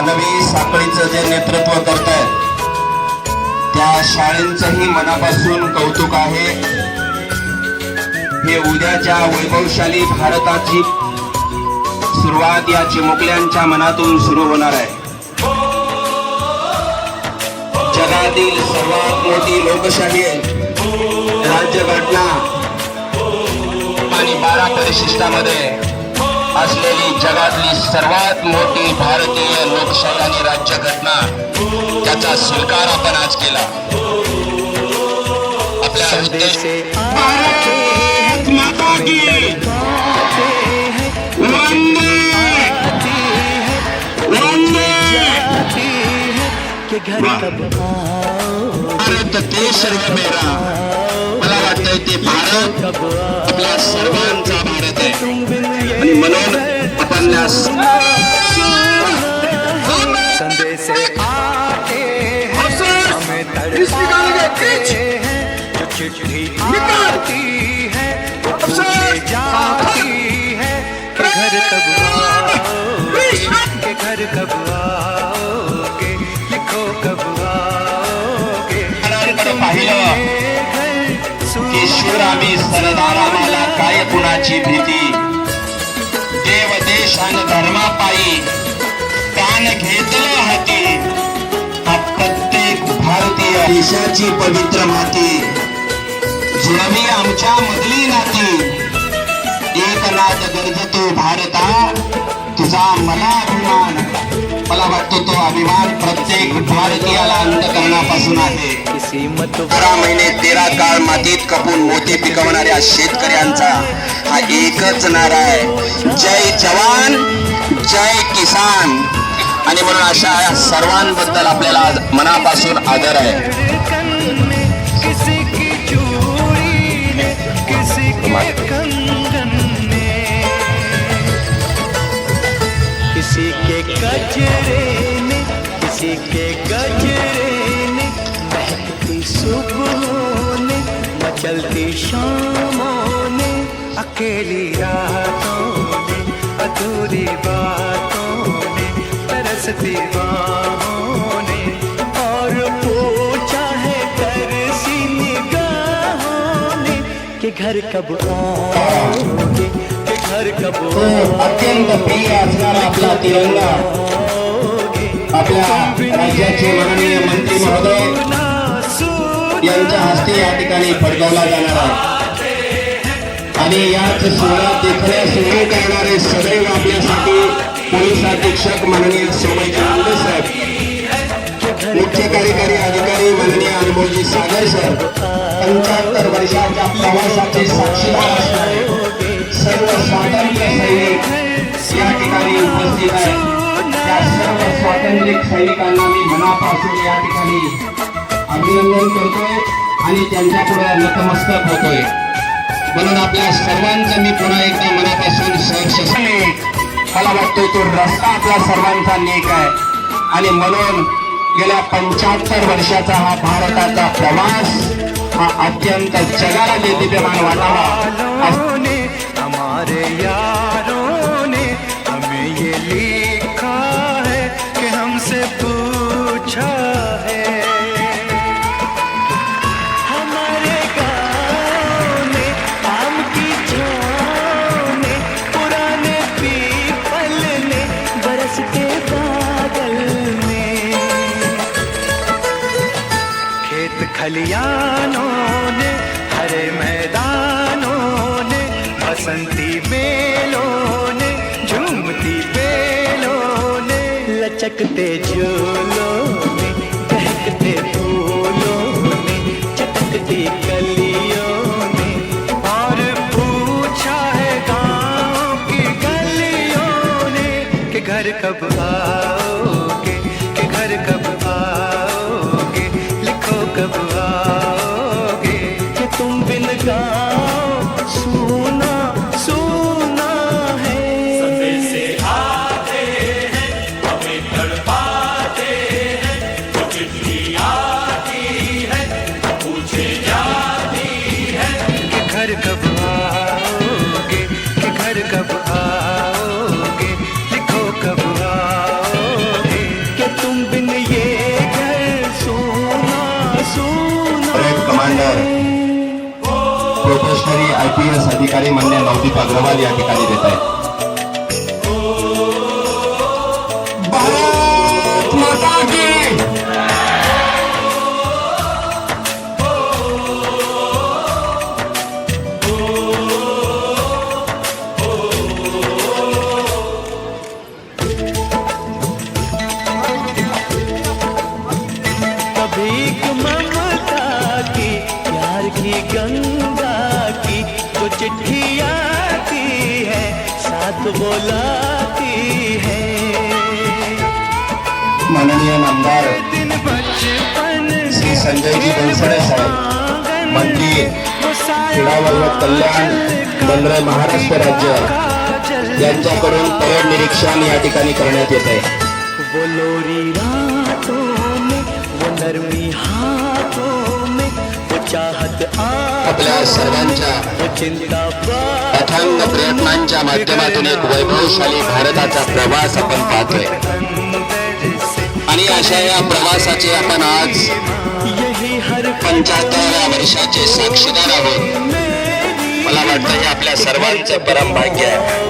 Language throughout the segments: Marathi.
मानवी साखळीचं जे नेतृत्व करत करतायत त्या शाळेंचंही मनापासून कौतुक आहे. हे उद्याच्या वैभवशाली भारताची सुरुवात या चिमुकल्यांच्या मनातून सुरू होणार आहे. जगातील सर्वात मोठी लोकशाही राज्यघटना आणि बारा परिशिष्टामध्ये असलेली जगातली सर्वात मोठी भारतीय लोकशाही आणि राज्यघटना त्याचा स्वीकार आपण आज केला. आपल्या उद्देश भारत माता की। वंदे। वंदे। कि घर कब आओ। भारत देश रे मेरा वाटतंय ते भारत. आपल्या सर्वांचा भारत आहे. आणि म्हणून आपण चिट्ठी आती है जाती है घर कब आम्ही सरदार आम्हाला काय कुणाची भीती? देव देश आणि धर्मापायी प्राण घेतलं हाती. हा प्रत्येक भारतीय देशाची पवित्र माती. जुळवी आमच्या मधली नाती. एकनाथ गरजतो भारता. तुझा मला अभिमान मला वाटतो तो अभिमान प्रत्येक भारतीयाला अंतकरणापासून आहे. किसी मत बारा महिने तेरा काळ मातीत कपून मोती पिकवणाऱ्या शेतकऱ्यांचा हा एकच नारा आहे. जय जवान जय किसान. आणि म्हणून अशा या सर्वांबद्दल आपल्याला आज मनापासून आदर आहे. गजरे ने किसी के गजरे ने महकती सुबहों ने मचलती शामों ने अकेली रातों ने अधूरी बातों ने तरसती बाहों ने और पूछा है तरसी निगाहों ने कि घर कब आओगे अत्यंत प्रिय असणारा आपला तिरंगा. आपल्या राज्याचे माननीय मंत्री महोदय यांच्या हस्ते या ठिकाणी फडकवला जाणार आहे. आणि याच सोहळ्यात देखण्या सुरू करणारे सदैव आपल्यासाठी पोलीस अधीक्षक माननीय सोमय आंबे साहेब मुख्य कार्यकारी अधिकारी माननीय अनमोलजी सागर सर पंच्याहत्तर वर्षाच्या प्रवासाचे साक्षीदार असणारे सर्व स्वातंत्र्य सैनिक या ठिकाणी उपस्थित आहेत त्या सर्व स्वातंत्र्य सैनिकांना मी मनापासून या ठिकाणी अभिनंदन करतोय आणि त्यांच्या नतमस्तक होतोय. म्हणून आपल्या सर्वांचं मी पुन्हा एकदा मनापासून सहर्ष मला वाटतोय तो रस्ता आपला सर्वांचा नेक आहे. आणि म्हणून गेल्या पंच्याहत्तर वर्षाचा हा भारताचा प्रवास हा अत्यंत जगाला देदीप्यमान वाटावा. हमारे यारों ने हमें ये लिखा है कि हमसे पूछा है। हमारे गाँव में आम की छाँव में पुराने पीपल ने बरसते बादल में। खेत खलियानों ने, हरे मैदानों ने, बसंती बेलों ने झूमती बेलों ने लचकते झूलों ने बहकते फूलों ने चटकती कलियों ने और पूछा है गाँव की गलियों ने कि घर कब आओगे आय पी एस अधिकारी मान्य नवदीप अग्रवाल या ठिकाणी देत आहेत. चिट्ठी आती है साथ बोलाती है। माननीय बचपन श्री संजयजी बनसोडे साहेब मंत्री क्रीडा वर्ग कल्याण मंडळ महाराष्ट्र राज्य यांच्याकडून परेड निरीक्षण या ठिकाणी करण्यात येत आहे. आपल्या सर्वांच्या अथांग प्रयत्नांच्या माध्यमातून एक वैभवशाली भारताचा प्रवास आपण पाहतोय. आणि अशा या प्रवासाचे आपण आज यही पंच्याहत्तराव्या वर्षाचे साक्षीदार आहोत. मला वाटतं हे आपल्या सर्वांचं परमभाग्य आहे.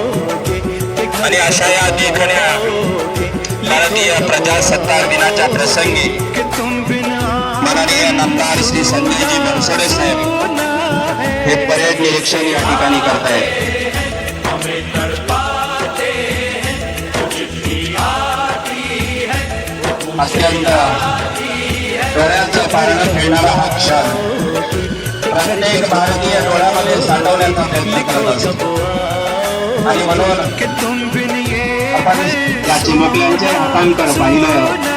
आणि अशा या देखण्या भारतीय प्रजासत्ताक दिनाच्या प्रसंगी माननीय नामदार श्री संजयजी बनसोडे साहेब हे परेड निरीक्षण या ठिकाणी करतायत. अत्यंत डोळ्याचं पारणं खेळणारा हा क्षण प्रत्येक भारतीय डोळ्यामध्ये साठवण्याचा प्रयत्न करत असतो. आणि म्हणून कि तुम बिन ये आपण या चिमुकल्यांचे हातांकन पाहिलं.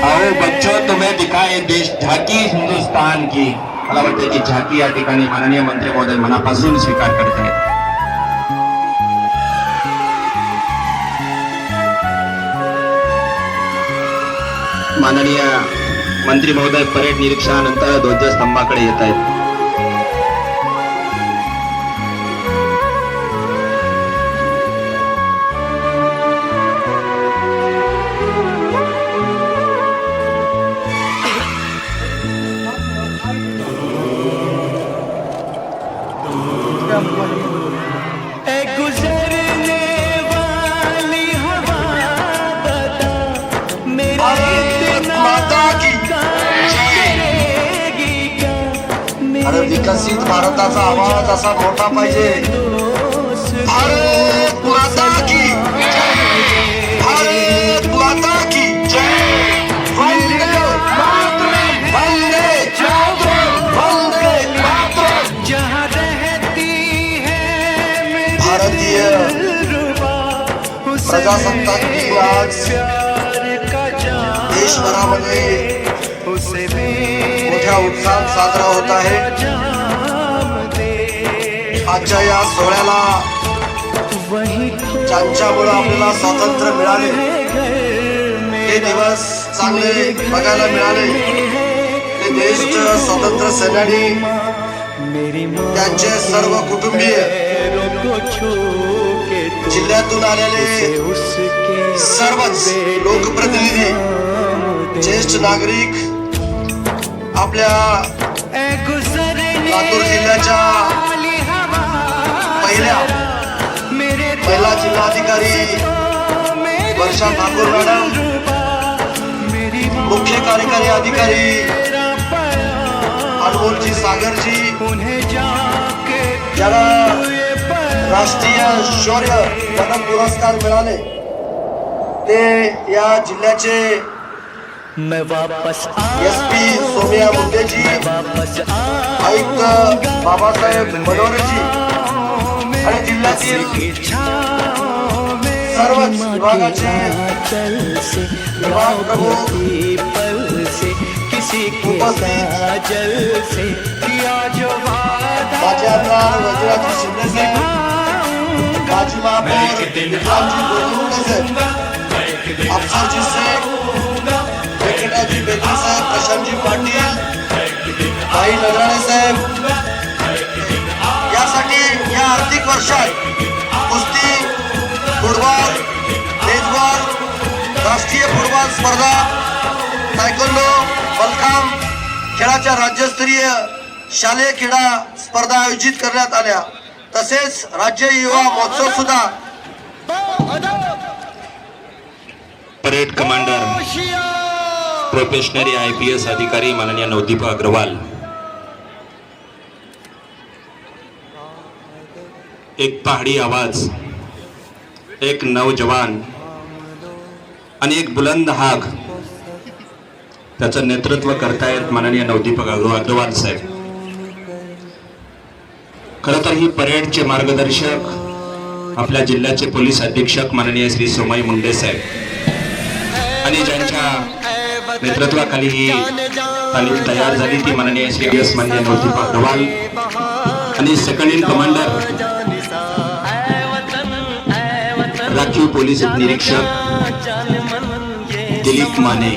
आओ बच्चो तुम्हें दिखाए देश झाकी हिंदुस्तान की। मला वाटतं की झाकी या ठिकाणी माननीय मंत्री महोदय मनापासून स्वीकार करत आहेत. माननीय मंत्री महोदय परेड निरीक्षणानंतर ध्वजस्तंभाकडे येत आहेत. विकसित भारताचा आवाज़ असा मोठा पाहिजे भारत माता की भारत माता की वंदे मातरम, वंदे मातरम, वंदे जहाँ रहती है भारतीय प्रजासत्ताक देशभरामध्ये मोठ्या उत्साहात साजरा होत आहे आजच्या या सोहळ्याला ज्यांच्यामुळे आपल्याला स्वातंत्र्य मिळाले हे दिवस चांगले बघायला मिळाले. हे ज्येष्ठ स्वातंत्र्य सेनानी त्यांचे सर्व कुटुंबीय जिल्ह्यातून आलेले सर्वच लोकप्रतिनिधी ज्येष्ठ नागरिक आपल्या लातूर जिल्ह्याच्या पहिल्या महिला जिल्हाधिकारी वर्षा ठाकूर मॅडम मुख्य कार्यकारी अधिकारी अनमोलजी सागरजी ज्याला राष्ट्रीय शौर्य पदक पुरस्कार मिळाले ते या जिल्ह्याचे मैं वापस एस पी सोनिया मुंडेजी आयुक्त बाबासाहेब मनोहरजी आणि जिल्ह्यातील सर्वच विभागाचे विभाग प्रमुख पल से किसी के उपस्थित काजल से किया जो वादा माजी आमदार वज्राजी शिंदे साहेब माजी महापौर विक्रमजी गोविंदे साहेब अफसरजी साहेब व्यंकटाजी बेदी साहेब प्रशांतजी पाटील भाई नगराणे साहेब यासाठी या आर्थिक वर्षात कुस्ती फुटबॉल बेसबॉल राष्ट्रीय फुटबॉल स्पर्धा तायकोंडो मलखांब खेळाच्या राज्यस्तरीय शालेय क्रीडा स्पर्धा आयोजित करण्यात आल्या. तसेच राज्य युवा महोत्सव सुद्धा. Parade commander probationary I P S अधिकारी माननीय नवदीप अग्रवाल. एक पहाडी आवाज एक नौजवान आणि एक बुलंद हाक त्याचं नेतृत्व करतायत माननीय नवदीप अग्रवाल साहेब. खरं तर ही परेडचे मार्गदर्शक आपल्या जिल्ह्याचे पोलीस अधीक्षक माननीय श्री सोमाई मुंडे साहेब. आणि ज्यांच्या नेतृत्वाखाली ही तालीम तयार झाली ती माननीय श्री एस मान्य नवदीप अग्रवाल आणि सेकंड इन कमांडर राखीव पोलीस निरीक्षक दिलीप माने.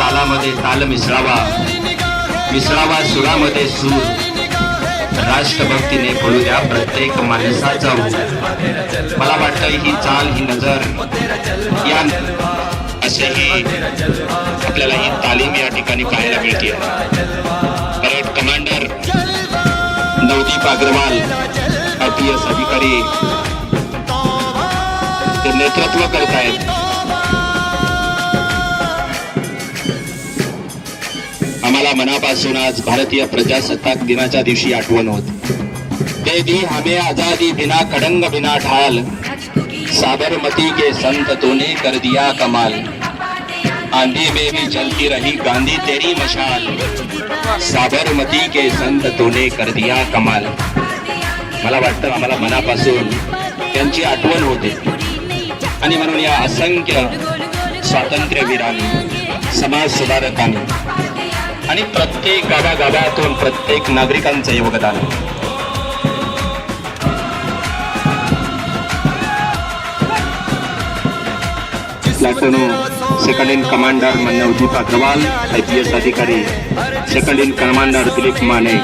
तालामध्ये ताल मिसळावा. मिसळावा सुरामध्ये सूर. राष्ट्रभक्तीने बोलू द्या प्रत्येक माणसाचा मला वाटतं ही चाल ही नजर या असेही आपल्याला ही तालीम या ठिकाणी पाहायला मिळते parade commander Navdeep Agrawal I P S अधिकारी ते नेतृत्व करत आहेत आम्हाला मनापासून आज भारतीय प्रजासत्ताक दिनाच्या दिवशी आठवण होत. ते दी हमें आजादी बिना खडंग बिना ढाल साबरमती के संत तोने कर दिया कमाल. आंधी में भी चलती रही गांधी तेरी मशाल। साबरमती के संत तूने कर दिया कमाल। मला वाटतं आम्हाला मनापासून त्यांची आठवण होते. आणि म्हणून या असंख्य स्वातंत्र्यवीरांनी समाज सुधारकांनी आणि प्रत्येक गावागावातून प्रत्येक नागरिकांचं योगदान. लाटणं second in commander Navdeep Agrawal I P S अधिकारी. Second in commander Dilip Mane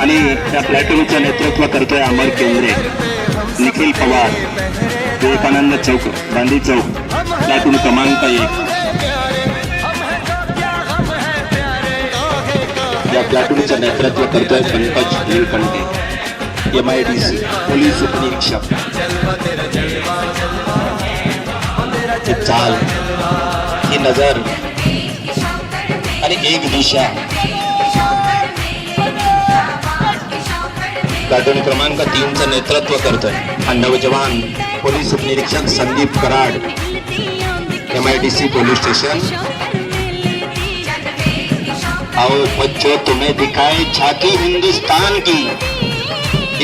आणि त्या प्लॅटूनचं नेतृत्व करतोय अमर केंद्रे निखिल पवार विवेकानंद चौक गांधी चौक प्लॅटून क्रमांक एक. या प्लॅटूनचं नेतृत्व करतोय Pankaj Nilkanthe M I D C police उपनिरीक्षक. चाल ही नज़र। आणि एक दिशा। प्लॅटून क्रमांक तीनचं नेतृत्व करतोय हा नवजवान पोलीस उपनिरीक्षक Sandeep Karad M I D C police station. आओ, बच्चों, तुम्हें दिखाए झांकी हिंदुस्तान की।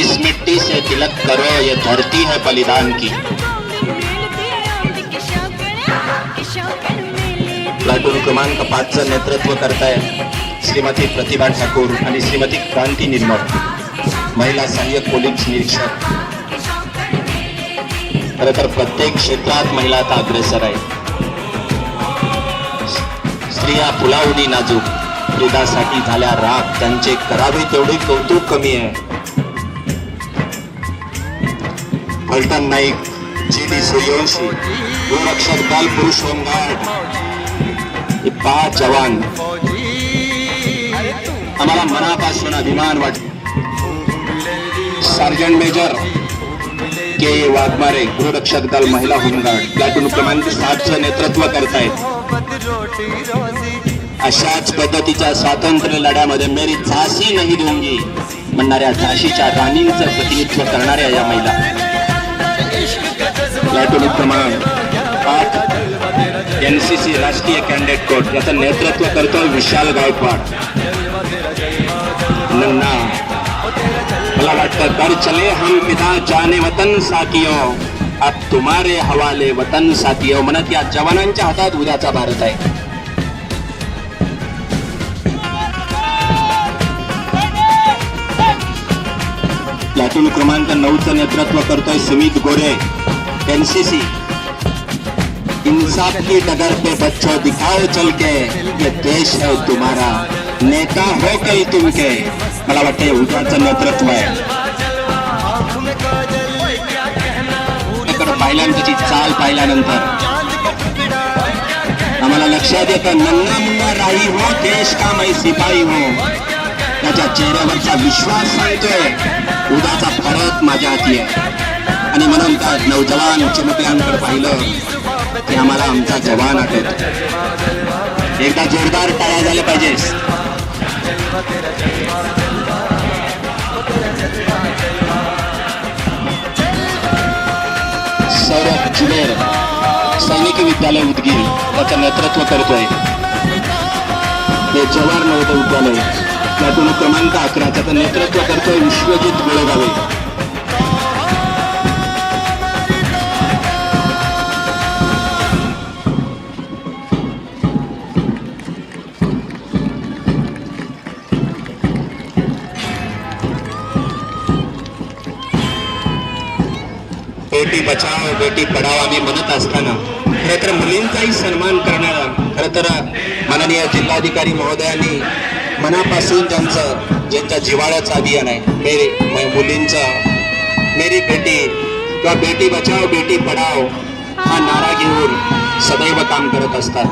इस मिट्टी से तिलक करो, ये धरती है बलिदान की। प्लाटून क्रमांक पाचचं नेतृत्व करताय श्रीमती प्रतिभा ठाकूर आणि श्रीमती क्रांती निर्मळ महिला सहाय्यक पोलीस निरीक्षक. खरं तर प्रत्येक क्षेत्रात महिला आता अग्रेसर आहे स्त्रिया फुलावणी नाजूक दुधासाठी झाल्या राग त्यांचे करावे तेवढे कौतुक कमी आहे. पलटण नाईक जी डी सूर्यवंशी गोरक्षक दल पुरुष होमगार्ड हे पाच जवान. आम्हाला मनापासून अभिमान वाटतो सार्जंट मेजर के वाघमारे गृहरक्षक दल महिला होमगार्ड प्लॅटून क्रमांक सातचं नेतृत्व करतायत. अशाच पद्धतीच्या स्वातंत्र्य लढ्यामध्ये मेरी झाशी नाही देऊंगी म्हणणाऱ्या झाशीच्या राणींचं प्रतिनिधित्व करणाऱ्या या महिला. प्लॅटून क्रमांक आठ एन सी सी राष्ट्रीय कॅन्डेट कोर्ट याचं नेतृत्व करतो विशाल गायकवाड. नन्ना. मला वाटतं कर चले हम पिता जाने वतन साथियो. अब तुम्हारे हवाले वतन साथियो. म्हणत या जवानांच्या हातात उद्याचा भारत आहे. प्लॅटून क्रमांक नऊचं नेतृत्व करतोय सुमित गोरे. एनसीसी. इंसाफ की डगर पे बच्चों दिखाओ चल के ये देश है तुम्हारा नेता हो कल तुम के मला वाटते उद्याचं नेतृत्व आहे. विद्यार्थ्यांची चाल पाहिल्यानंतर आम्हाला लक्षात येतं नन्ना मुन्ना राही हो देश का मैं सिपाही हो. त्याच्या चेहऱ्यावरचा विश्वास सांगतोय उद्याचा फरक माझ्या हाती आहे. आणि म्हणून त्या नौजवान चिमुकल्यांकडे पाहिलं की आम्हाला आमचा जवान आठवतो एकदा जोरदार टाळ्या झाल्या पाहिजे. सौरभ जुबेर सैनिकी विद्यालय उदगीर त्याचं नेतृत्व करतोय. हे जवाहर नवोदय विद्यालय त्यातून क्रमांक अकरा त्याचं नेतृत्व करतोय विश्वजित गोळेगावे. बेटी बचाव बेटी पढाव आम्ही म्हणत असताना खरं तर मुलींचाही सन्मान करणारा खरं तर माननीय जिल्हाधिकारी महोदयांनी मनापासून त्यांचं ज्यांच्या जिवाळ्याचं अभियान आहे मेरी मुलींचं मेरी बेटी किंवा बेटी बचाव बेटी पढाव हा नारा घेऊन सदैव काम करत असतात.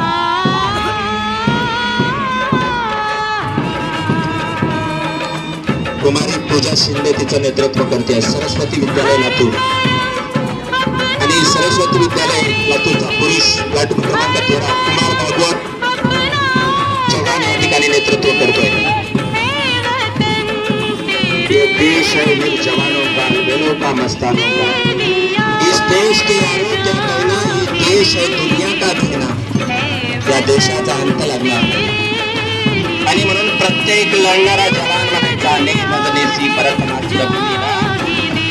कुमारी पूजा शिंदे तिचं नेतृत्व करते सरस्वती विद्यालय लातूर. सरस्वती विद्यालय लातूरचा पुरुष गट क्रमांक तेरा कुमार भागवत चव्हाण या ठिकाणी नेतृत्व करतोय देश है वीर जवानों का बहनों का मस्तानों का इस देश के यारों क्या कहना ये देश है दुनिया का कहना या देशाचा अंत लागणार आणि म्हणून प्रत्येक लढणारा जवान म्हणायचा ने मदनेसी परत मात्र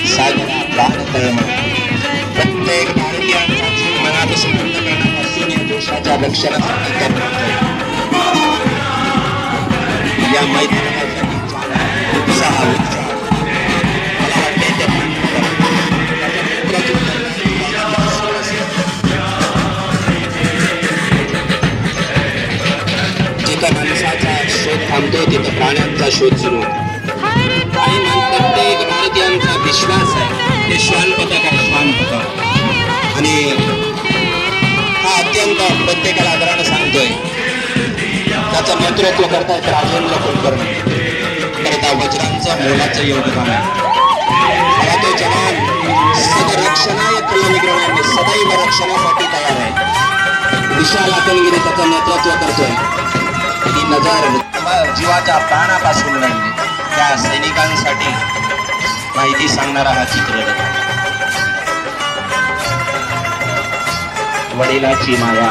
सागरा प्राण तळमळ भारतीयांचा जीव मनापासून बंद करण्यापासून देशाच्या रक्षणासाठी करण्यात या मैदानासाठी उत्साह उत्साह मला वाटते ते जिथं माणसाचा शोध थांबतो तिथं प्राण्यांचा शोध सुरू आणि मन प्रत्येक भारतीयांचा विश्वास आहे. ते श्वान पथक आहे श्वान पथक आणि हा अत्यंत प्रत्येकाला आदरानं सांगतोय त्याचं नेतृत्व करतायत राजेंद्र कुलकर्णी. करता वज्रांचं मोलाचं योगदान आहे. मला तो जवान सदरक्षणाय कलनिग्रहाने सदैव रक्षणासाठी तयार आहे. विशाल आतंगिरी त्याचं नेतृत्व करतोय. ही नजर जीवाच्या प्राणापासून लढली त्या सैनिकांसाठी माहिती सांगणारा हा चित्ररथ वडिलाची माया.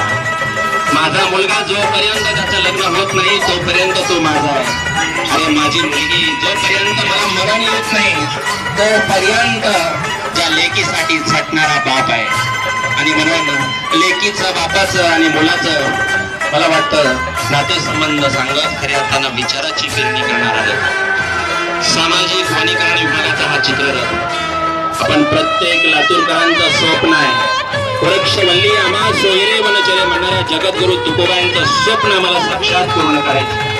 माझा मुलगा जोपर्यंत त्याचं लग्न होत नाही तोपर्यंत तो माझा आहे. अरे माझी मुलगी जोपर्यंत मला मरण येत नाही तोपर्यंत त्या लेकीसाठी झटणारा बाप आहे. आणि म्हणून लेकीचं बापाचं आणि मुलाचं मला वाटतं नातेसंबंध सांगत खऱ्या अर्थानं विचाराची पेरणी करणार आहे. सामाजिक वनीकरण विभागाचा हा चित्ररथ. आपण प्रत्येक लातूरकरांचं स्वप्न आहे. वृक्षवल्ली आम्हा सोयरे वनचरे म्हणणाऱ्या जगद्गुरु तुकोबांचं स्वप्न आम्हाला साक्षात पूर्ण करायचं.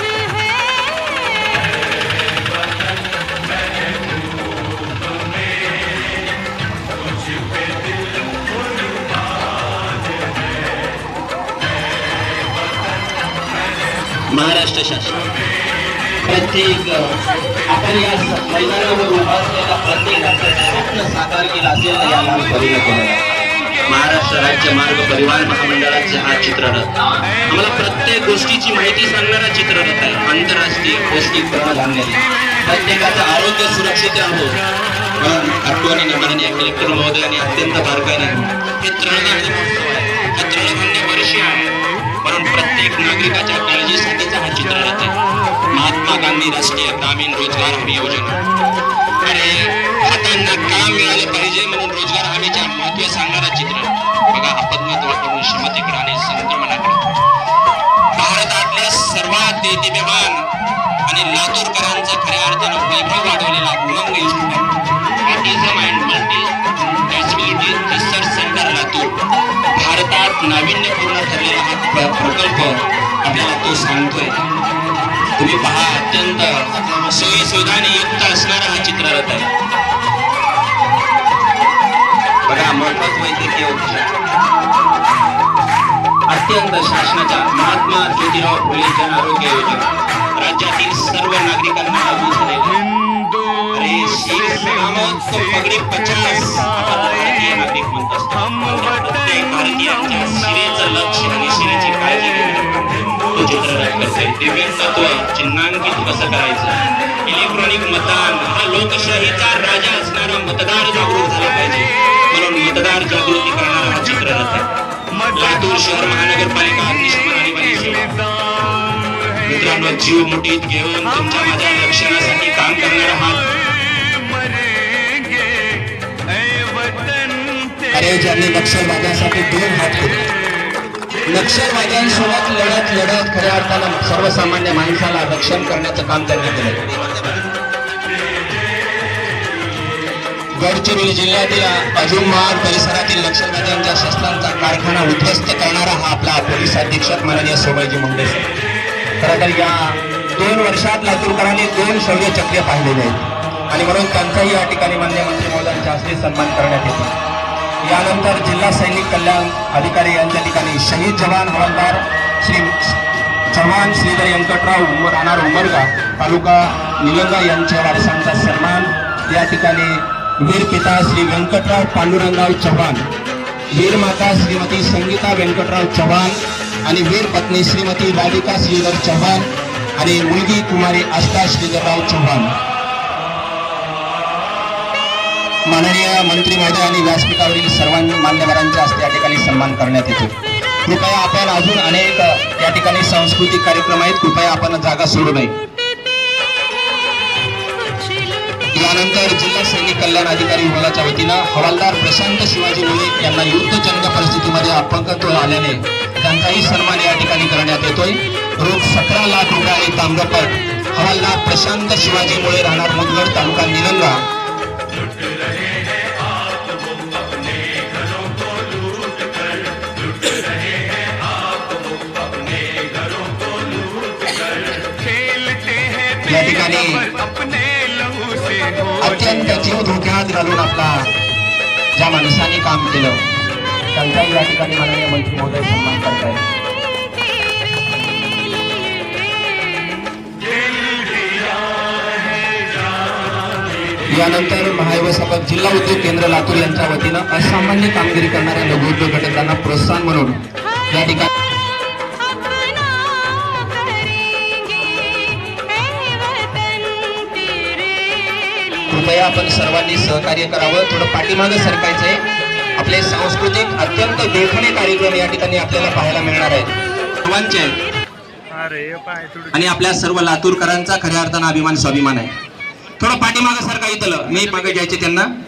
महाराष्ट्र शासन. प्रत्येक आपण या मैदानावर उभा असलेला प्रत्येकाचं स्वप्न साकार केलं असेल तर याला परिणत केलं महाराष्ट्र राज्य मार्ग परिवार महामंडळाचे हा चित्ररथ. आम्हाला प्रत्येक गोष्टीची माहिती सांगणारा चित्ररथ आहे. आंतरराष्ट्रीय गोष्टी पूर्ण प्रत्येकाचं आरोग्य सुरक्षित राहो आठवणी माननीय कलेक्टर महोदयाने अत्यंत बारकाईने हे तृणधान्य महोत्सव आहे. हा तृणधान्य वर्षी आहे. म्हणून प्रत्येक नागरिकाच्या काळजीसाठीचा हा चित्ररथ आहे. महात्मा गांधी राष्ट्रीय ग्रामीण रोजगार हमी योजना. आणि हातांना काम मिळालं पाहिजे म्हणून रोजगार हमीच्या महत्त्व सांगणारा चित्र बघा आपण आपल्याला तो सांगतोय. तुम्ही पहा अत्यंत सोयी सुविधाने युक्त असणारा हा चित्ररथ आहे. बघा मोफत वैद्यकीय उपचार. अत्यंत शासनाच्या महात्मा ज्योतिराव फुले जन आरोग्य योजना. राज्यातील सर्व नागरिकांना लागू झालेली. अरे पगडी पचास. नागरिक म्हणत असतो शिरेचं लक्ष आणि शिरेची काळजी घेणं तो चित्ररथ करते दिव्यांगत्व चिन्हांकित कसं करायचं इलेक्ट्रॉनिक मतदान हा लोकशाहीचा राजा असणारा मतदार जागृत झाला पाहिजे. म्हणून मतदार जागृती करणारा हा चित्ररथ आहे. लातूर शहर महानगरपालिका अग्निशमन आणि मित्रांनो जीव मुठीत घेऊन तुमच्या माझ्या रक्षणासाठी काम करणारा हा अरे ज्यांनी नक्षलवाद्यांसाठी दोन हात केले. नक्षलवाद्यांसोबत लढत लढत खऱ्या अर्थानं सर्वसामान्य माणसाला रक्षण करण्याचं काम त्यांनी केलं. गडचिरोली जिल्ह्यातील अजुमार परिसरातील नक्षलवाद्यांच्या शस्त्रांचा कारखाना उद्ध्वस्त करणारा हा आपला पोलीस अधीक्षक माननीय सोमयजी मुंडे खरं तर या दोन वर्षात लातूरकरांनी दोन शौर्य चक्र पाहिलेले आहेत. आणि म्हणून त्यांचाही या ठिकाणी मान्य मंत्री महोदयांच्या हस्ते सन्मान करण्यात येतो. यानंतर जिल्हा सैनिक कल्याण अधिकारी यांच्या ठिकाणी शहीद जवान हवालदार श्री चव्हाण श्रीधर व्यंकटराव उमर राहणार उमरगा तालुका निलंगा यांच्या वारसांचा सन्मान या ठिकाणी वीर पिता श्री व्यंकटराव पांडुरंगराव चव्हाण वीर माता श्रीमती संगीता व्यंकटराव चव्हाण आणि वीर पत्नी श्रीमती राधिका श्रीधर चव्हाण आणि मुलगी कुमारी आस्था श्रीधरराव चव्हाण. माननीय मंत्री महोदय आणि व्यासपीठावरील सर्वांनी मान्यवरांच्या हस्ते या ठिकाणी सन्मान करण्यात येतो. कृपया आपण अजून अनेक या ठिकाणी सांस्कृतिक कार्यक्रम आहेत. कृपया आपण जागा सोडू नये. यानंतर जिल्हा सैनिक कल्याण अधिकारी विभागाच्या वतीनं हवालदार प्रशांत शिवाजी मुळे यांना युद्धजन्य परिस्थितीमध्ये अपंगत्व आल्याने त्यांचाही सन्मान या ठिकाणी करण्यात येतोय. रोख सतरा लाख रुपये आणि ताम्रपट हवालदार प्रशांत शिवाजी मुळे राहणार मुदगड तालुका निलंगा. अत्यंत जीव धोक्यात घालून आपला ज्या माणसाने काम केलं त्यांचाही या ठिकाणी माननीय मंत्री महोदय सन्मान करतायत. यानंतर महाव्यवस्थापक जिल्हा उद्योग केंद्र लातूर यांच्या वतीनं असामान्य कामगिरी करणाऱ्या लघुउद्योग घटकांना प्रोत्साहन म्हणून या ठिकाणी आपण सर्वांनी सहकार्य करावं. थोडं पाठीमागं सरकायचंय. आपले सांस्कृतिक अत्यंत देखणे कार्यक्रम या ठिकाणी आपल्याला पाहायला मिळणार आहेत. सर्वांचे. आणि आपल्या सर्व लातूरकरांचा खऱ्या अर्थानं अभिमान स्वाभिमान आहे. थोडं पाठीमागं सरका इथलं. मी मागे घ्यायचे त्यांना.